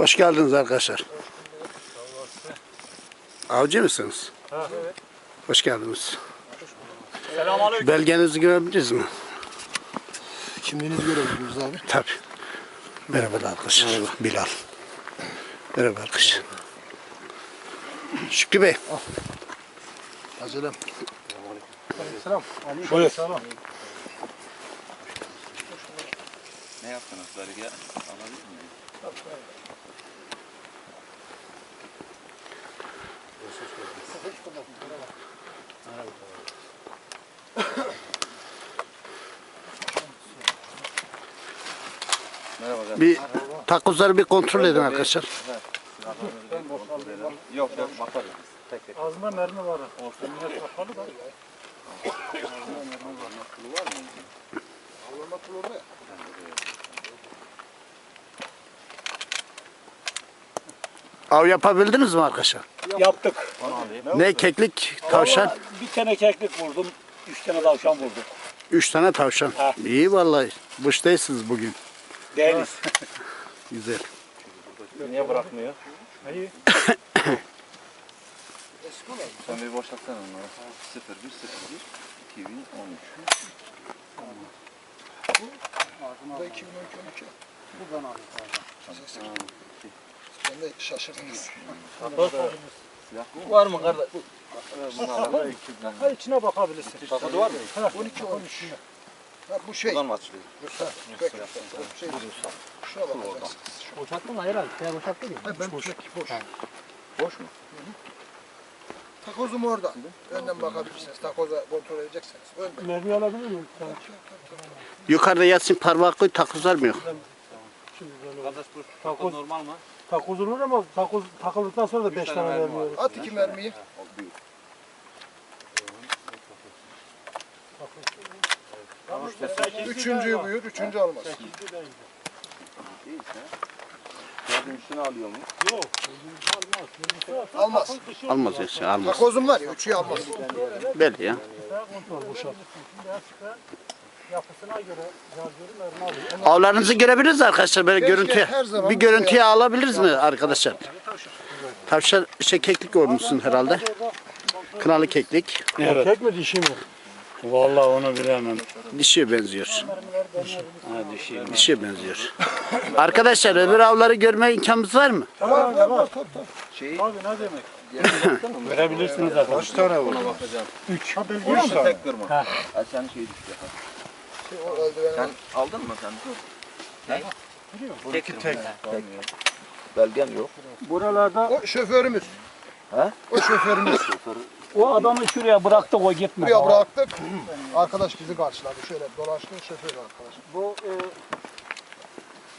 Hoş geldiniz arkadaşlar. Avcı mısınız? evet. Hoş geldiniz. Selamünaleyküm. Belgenizi görebiliriz mi? Kimliğinizi görebiliyoruz abi. Tabii. Merhaba arkadaşlar. Bilal. Merhaba arkadaşlar. Şükrü Bey. Acelem. Buyur. Ne yaptınız Berge? Alabilir miyim? Merhaba. Bir takozları bir kontrol edin arkadaşlar. Yok yok bakarız. Tek tek. Ağzında mermi var. Olsun yine kapalı da. Avlama pulu orada ya. Av yapabildiniz mi arkadaşlar? Yaptık. Ne keklik, tavşan? Vallahi Bir tane keklik vurdum. Üç tane tavşan vurdum. Üç tane tavşan. Ha. İyi vallahi. Değilsiniz bugün. Değiliz. Güzel. Niye bırakmıyor? İyi. Sen bir boşaltsana onları. 01 01 2013. Bu da 2012 12. Buradan aldık Ben de şaşırdınız. Var mı kardeş? Ha içine bakabilirsin. Takodu var mı? 12 13. Ha, bu şey. Buradan mı açılıyor? Peki. Şey. Şuna. Boşalttın mı herhalde? Sen boşalttın mı? Ha, ben boş. boş. Boş mu? Takozum orada. Önden bakabilirsiniz. Takoza kontrol edeceksiniz. Önden. Mermi alabilir miyim? Yukarıda yatsın parmak koy takozlar mı yok? Bu Takoz, normal mı? takoz olur ama takoz takıldıktan sonra da beş tane mermi olur. At iki mermiyi. Üçüncüyü buyur. Üçüncü almaz. Yardım üstüne alıyor mu? Yok. Almaz. Almaz yani almaz. Takozum var ya. Üçüyü almaz. Belli ya. Kontrol boşalt. Yapısına göre şarjörü mermi alıyor. Avlarınızı görebiliriz arkadaşlar böyle Keşke görüntü. her zaman Bir görüntüye alabiliriz mi arkadaşlar? Tavşan şey keklik olmuşsun herhalde. Kınalı keklik. Erkek mi dişi mi? Vallahi onu bilemem. Dişiye benziyor. Ha dişi. Dişiye benziyor. arkadaşlar öbür avları görme imkanımız var mı? Var var var. Tabii tabii. Abi ne demek? Verebilirsiniz zaten. Kaç tane bakacağım. Üç. Bu işte tek kırma. Ha. Ha. sen şey düştü. O eldiveni Sen al. aldın mı sen? Tek tek. Belgem yok. Buralarda O şoförümüz. He? O şoförümüz. o adamı şuraya bıraktık o gitmedi. Buraya bıraktık. Arkadaş bizi karşıladı. Şöyle dolaştı şoför arkadaş. Bu e,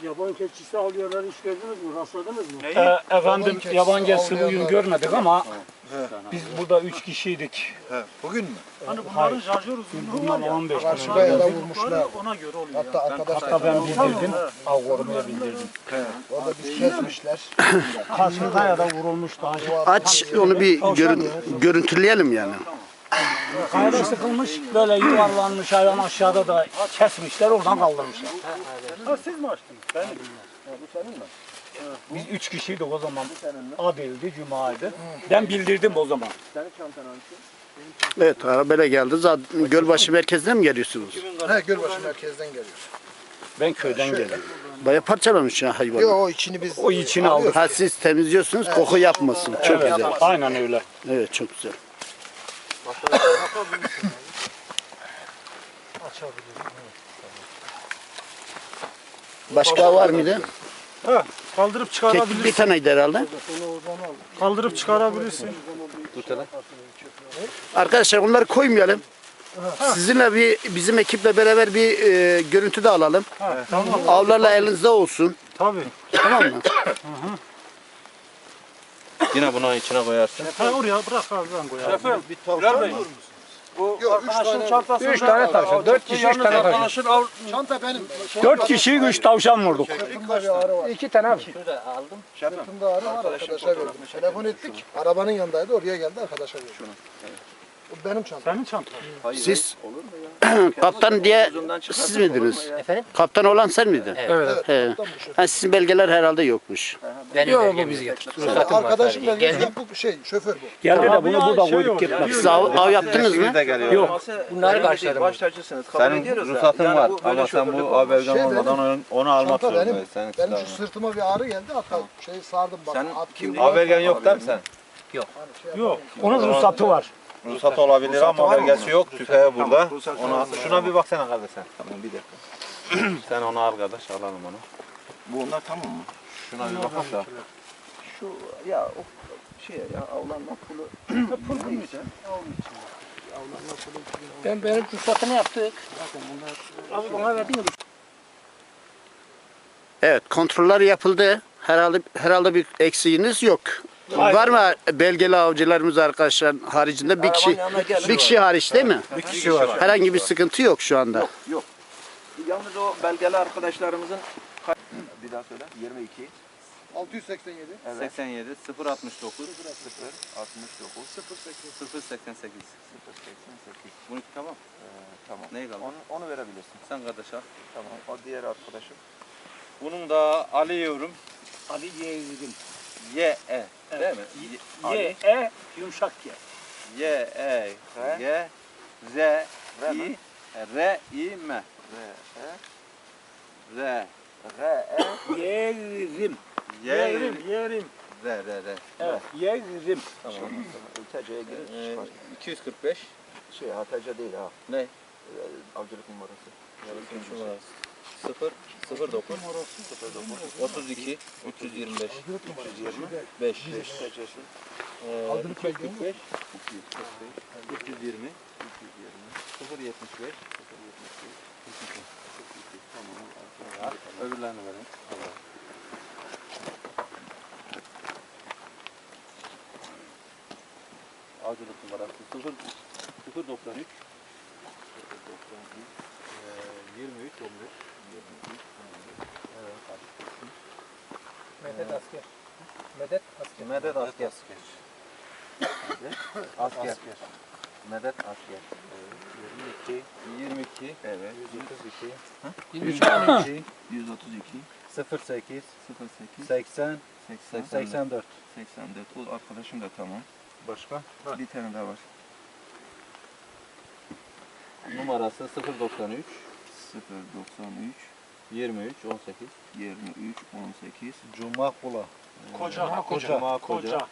yaban keçisi alıyorlar hiç gördünüz mü? Rastladınız mı? Ee, efendim keçisi yaban geçsi bugün görmedik ama biz burada üç kişiydik. Bugün mü? Hani bunların şarjör uzunluğu Bundan 15 tane. Ya da vurmuşlar. ona göre oluyor. Hatta arkadaş Hatta ben bildirdim. Av korumaya bildirdim. orada biz kesmişler. Karşıda ya da vurulmuş daha. Aç onu bir görün, görüntüleyelim yani. Kayada sıkılmış böyle yuvarlanmış hayvan aşağıda da kesmişler oradan kaldırmışlar. Ha siz mi açtınız? Ben Biz üç kişiydik o zaman. Adil'di, Cuma'ydı. Ben bildirdim o zaman. Evet arabayla geldi. Zaten Gölbaşı merkezden mi geliyorsunuz? He Gölbaşı merkezden geliyor. Ben köyden geldim. Baya parçalamış ya hayvanı. Yok o içini biz O içini aldık. Ha siz temizliyorsunuz koku yapmasın. Çok Evet, güzel. aynen öyle. Evet çok güzel. Başka var mıydı? Ha, kaldırıp çıkarabilirsin. bir taneydi herhalde. Kaldırıp çıkarabilirsin. Arkadaşlar onları koymayalım. Sizinle bir bizim ekiple beraber bir e, görüntü de alalım. Tamam. Avlarla elinizde olsun. Tabii. Tamam mı? Yine buna içine koyarsın. Ha oraya bırak abi ben koyarım. Efendim, bir tavşan Bu Yok, üç arkadaşın tane- çantasında Üç tane tavşan, dört kişi, üç tane tavşan. arkadaşın av- Çanta benim. Dört kişiyi üç tavşan vurduk. Sırtımda bir ağrı var. İki tane abi. Sırtımda ağrı var arkadaşa verdim. Telefon ettik. Arabanın yanındaydı oraya geldi arkadaşa verdim. O benim çantam. Senin çantan. Hayır, Siz- hayır, olur mu ya? Kaptan diye siz miydiniz? Efendim? Kaptan olan sen miydin? Evet. He. Ha, sizin belgeler herhalde yokmuş. Benim Yok bu belgem bizi yok. getir. Senin Ruhsatım var arkadaşın sadece. belgesi bu şey şoför bu. Geldi de bunu burada şey koyduk gitmek. Siz av, av yaptınız mı? de geliyor. Yok. Bunları karşıladım. Baş tacısınız. Kabul Senin ediyoruz da. ruhsatın Yani var bu ama sen bu olmaz. haberden Şey olmadan onu, onu almak Çanta benim. zorundayız. Senin Benim şu sırtıma bir ağrı geldi hatta şeyi sardım bak. Sen at gibi var. Habergen yok değil mi sen? Hani şey. Onun ruhsatı var. Ruhsat olabilir ama var mı belgesi bunun? yok. Tüfeği burada. ruhsatı Ona, var şuna bir baksana kardeş sen. Tamam bir dakika. Sen onu al kardeş alalım onu. Bu onlar tamam mı? Şuna bir bakalım da. Şu ya o şey ya avlanma pulu. Pul değil ya. Ben benim ruhsatını yaptık. Abi bana verdin ya. Evet, kontroller yapıldı. Herhalde herhalde bir eksiğiniz yok. Hayır. Var mı belgeli avcılarımız arkadaşlar haricinde bir kişi bir kişi hariç değil mi? Bir kişi var. Herhangi bir sıkıntı yok şu anda. Yok yok. Yalnız o belgeli arkadaşlarımızın bir daha söyle. 22 687. 87 069 69 08 088. 088. Bunu tamam. Tamam. Neyi kaldı? Onu, onu verebilirsin. Sen kardeş al. Tamam. O diğer arkadaşım. Bunun da alıyorum. Ali Yeğiz'im. Y E. Değil mi? Ye, e, yumuşak ye. Y E Re. G Z Re I? R I M. R E R R E Yeğiz'im. Y Yeğrim, yeğrim. R R R. Evet, yeğiz'im. Tamam. Girip Ee, çıkar. 245 Şey ha TC değil ha. ne? Ee, Avcılık numarası. numarası? 0 09 32 325 5 TC'si. Aldırık belge mi? 245 320 075 Öbürlerini verin. Avcılık numarası 0 093 23 11 Medet asker. Medet asker. Medet asker. Asker. Medet asker. 22 22 Evet. 132 132 08 08 80 80 84 84. Bu arkadaşım da tamam. Başka? Bir tane daha var. Numarası 093 093 23 18 23 18 Cuma Kula. Koca, Koca. koca, Koca. Koca.